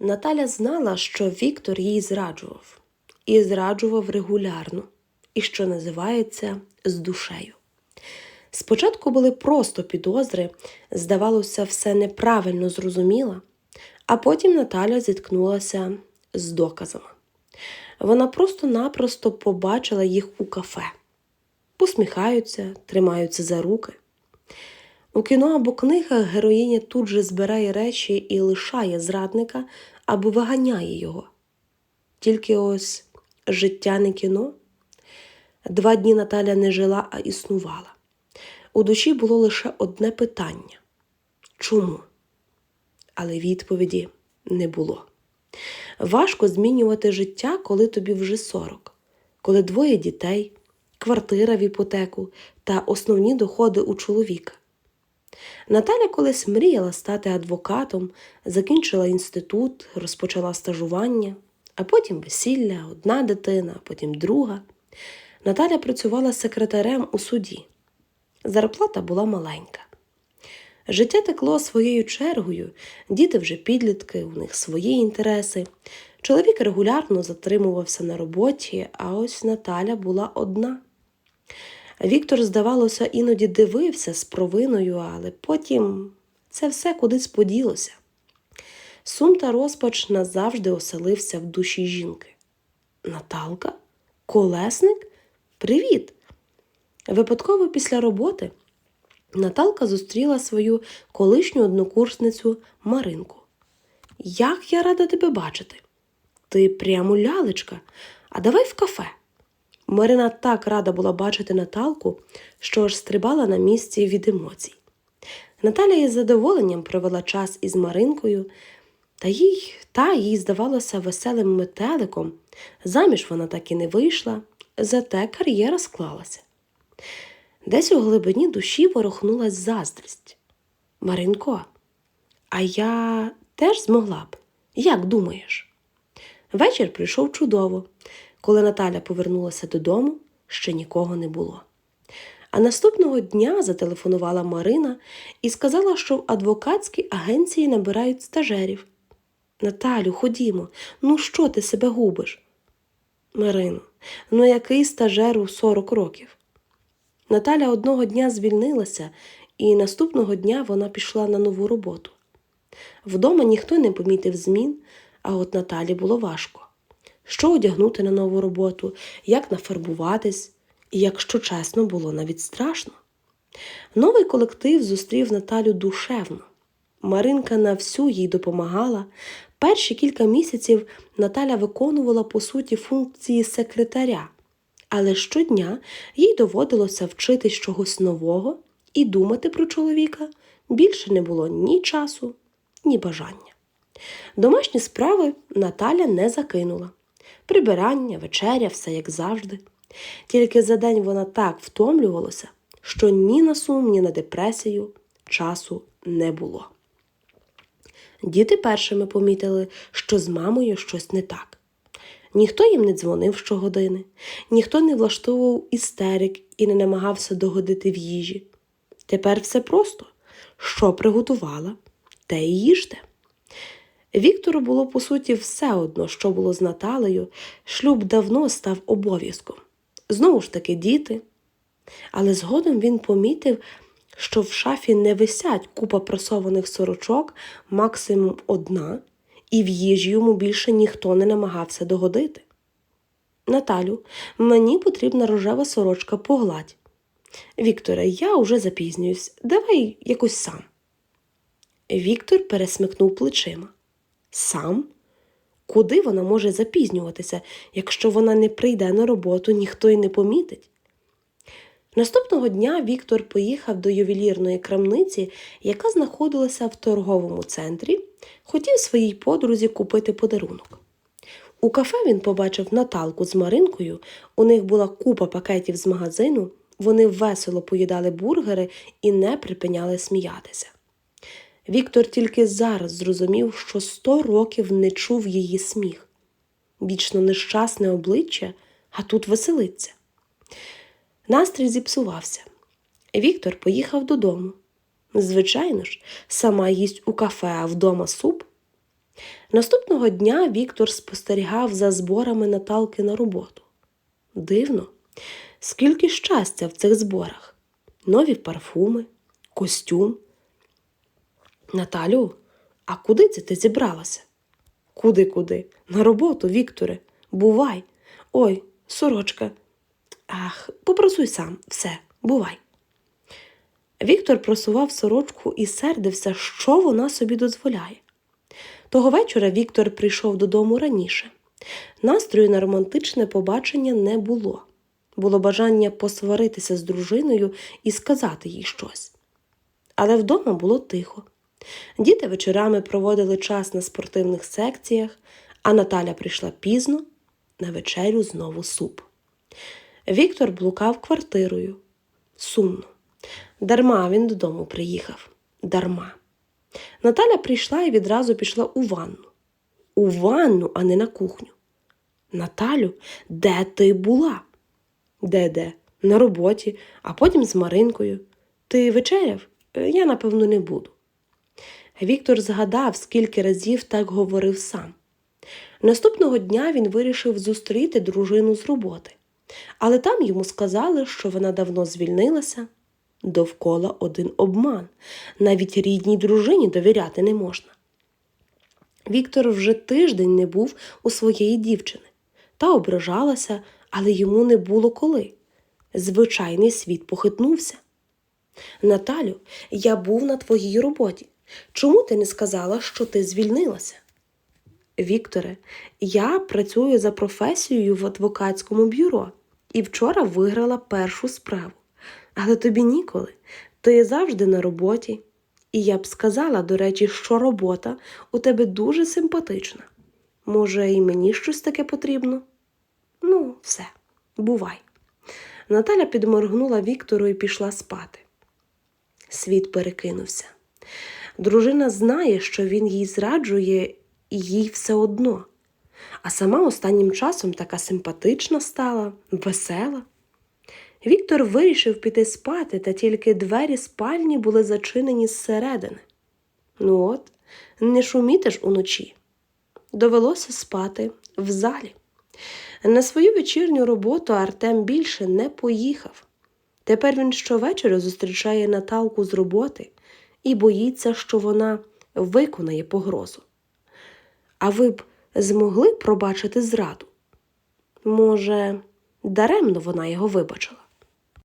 Наталя знала, що Віктор їй зраджував, і зраджував регулярно, і що називається з душею. Спочатку були просто підозри, здавалося, все неправильно зрозуміла, а потім Наталя зіткнулася з доказами. Вона просто-напросто побачила їх у кафе, посміхаються, тримаються за руки. У кіно або книгах героїня тут же збирає речі і лишає зрадника або виганяє його. Тільки ось життя не кіно. Два дні Наталя не жила, а існувала. У душі було лише одне питання чому? Але відповіді не було. Важко змінювати життя, коли тобі вже 40, коли двоє дітей, квартира в іпотеку та основні доходи у чоловіка. Наталя колись мріяла стати адвокатом, закінчила інститут, розпочала стажування, а потім весілля, одна дитина, а потім друга. Наталя працювала секретарем у суді. Зарплата була маленька. Життя текло своєю чергою, діти вже підлітки, у них свої інтереси. Чоловік регулярно затримувався на роботі, а ось Наталя була одна. Віктор, здавалося, іноді дивився з провиною, але потім це все кудись поділося. Сум та розпач назавжди оселився в душі жінки. Наталка? Колесник? Привіт! Випадково після роботи Наталка зустріла свою колишню однокурсницю Маринку. Як я рада тебе бачити! Ти прямо лялечка, а давай в кафе. Марина так рада була бачити Наталку, що аж стрибала на місці від емоцій. Наталя із задоволенням провела час із Маринкою, та їй та їй здавалося веселим метеликом. Заміж вона так і не вийшла, зате кар'єра склалася. Десь у глибині душі ворухнулась заздрість. Маринко, а я теж змогла б. Як думаєш? Вечір прийшов чудово. Коли Наталя повернулася додому, ще нікого не було. А наступного дня зателефонувала Марина і сказала, що в адвокатській агенції набирають стажерів. Наталю, ходімо, ну що ти себе губиш? Марино, ну який стажер у 40 років? Наталя одного дня звільнилася, і наступного дня вона пішла на нову роботу. Вдома ніхто не помітив змін, а от Наталі було важко. Що одягнути на нову роботу, як нафарбуватись, і, якщо чесно, було навіть страшно. Новий колектив зустрів Наталю душевно. Маринка на всю їй допомагала. Перші кілька місяців Наталя виконувала по суті функції секретаря, але щодня їй доводилося вчитись чогось нового і думати про чоловіка більше не було ні часу, ні бажання. Домашні справи Наталя не закинула. Прибирання, вечеря, все як завжди. Тільки за день вона так втомлювалася, що ні на сум, ні на депресію часу не було. Діти першими помітили, що з мамою щось не так. Ніхто їм не дзвонив щогодини, ніхто не влаштовував істерик і не намагався догодити в їжі. Тепер все просто що приготувала, те й їжте. Віктору було по суті все одно, що було з Наталею, шлюб давно став обов'язком. Знову ж таки, діти. Але згодом він помітив, що в шафі не висять купа просованих сорочок, максимум одна, і в їжі йому більше ніхто не намагався догодити. Наталю, мені потрібна рожева сорочка погладь. Вікторе, я уже запізнююсь, давай якось сам. Віктор пересмикнув плечима. Сам? Куди вона може запізнюватися, якщо вона не прийде на роботу, ніхто й не помітить? Наступного дня Віктор поїхав до ювелірної крамниці, яка знаходилася в торговому центрі, хотів своїй подрузі купити подарунок. У кафе він побачив Наталку з Маринкою, у них була купа пакетів з магазину, вони весело поїдали бургери і не припиняли сміятися. Віктор тільки зараз зрозумів, що сто років не чув її сміх. Вічно нещасне обличчя, а тут веселиться. Настрій зіпсувався. Віктор поїхав додому. Звичайно ж, сама їсть у кафе, а вдома суп. Наступного дня Віктор спостерігав за зборами Наталки на роботу. Дивно, скільки щастя в цих зборах. Нові парфуми, костюм. Наталю, а куди це ти зібралася? Куди куди? На роботу, Вікторе. Бувай. Ой, сорочка. Ах, попросуй сам, все, бувай. Віктор просував сорочку і сердився, що вона собі дозволяє. Того вечора Віктор прийшов додому раніше. Настрою на романтичне побачення не було. Було бажання посваритися з дружиною і сказати їй щось. Але вдома було тихо. Діти вечорами проводили час на спортивних секціях, а Наталя прийшла пізно на вечерю знову суп. Віктор блукав квартирою. Сумно. Дарма він додому приїхав. Дарма. Наталя прийшла і відразу пішла у ванну. У ванну, а не на кухню. Наталю, де ти була? Де де? На роботі, а потім з Маринкою. Ти вечеряв? «Е, Я, напевно, не буду. Віктор згадав, скільки разів так говорив сам. Наступного дня він вирішив зустріти дружину з роботи, але там йому сказали, що вона давно звільнилася. Довкола один обман. Навіть рідній дружині довіряти не можна. Віктор вже тиждень не був у своєї дівчини та ображалася, але йому не було коли. Звичайний світ похитнувся. Наталю, я був на твоїй роботі. Чому ти не сказала, що ти звільнилася? Вікторе, я працюю за професією в адвокатському бюро і вчора виграла першу справу. Але тобі ніколи. Ти завжди на роботі. І я б сказала, до речі, що робота у тебе дуже симпатична. Може, і мені щось таке потрібно? Ну, все, бувай. Наталя підморгнула Віктору і пішла спати. Світ перекинувся. Дружина знає, що він їй зраджує, і їй все одно. А сама останнім часом така симпатична стала, весела. Віктор вирішив піти спати, та тільки двері спальні були зачинені зсередини. Ну от, не шуміти ж уночі. Довелося спати в залі. На свою вечірню роботу Артем більше не поїхав. Тепер він щовечора зустрічає Наталку з роботи і боїться, що вона виконає погрозу. А ви б змогли пробачити зраду? Може, даремно вона його вибачила?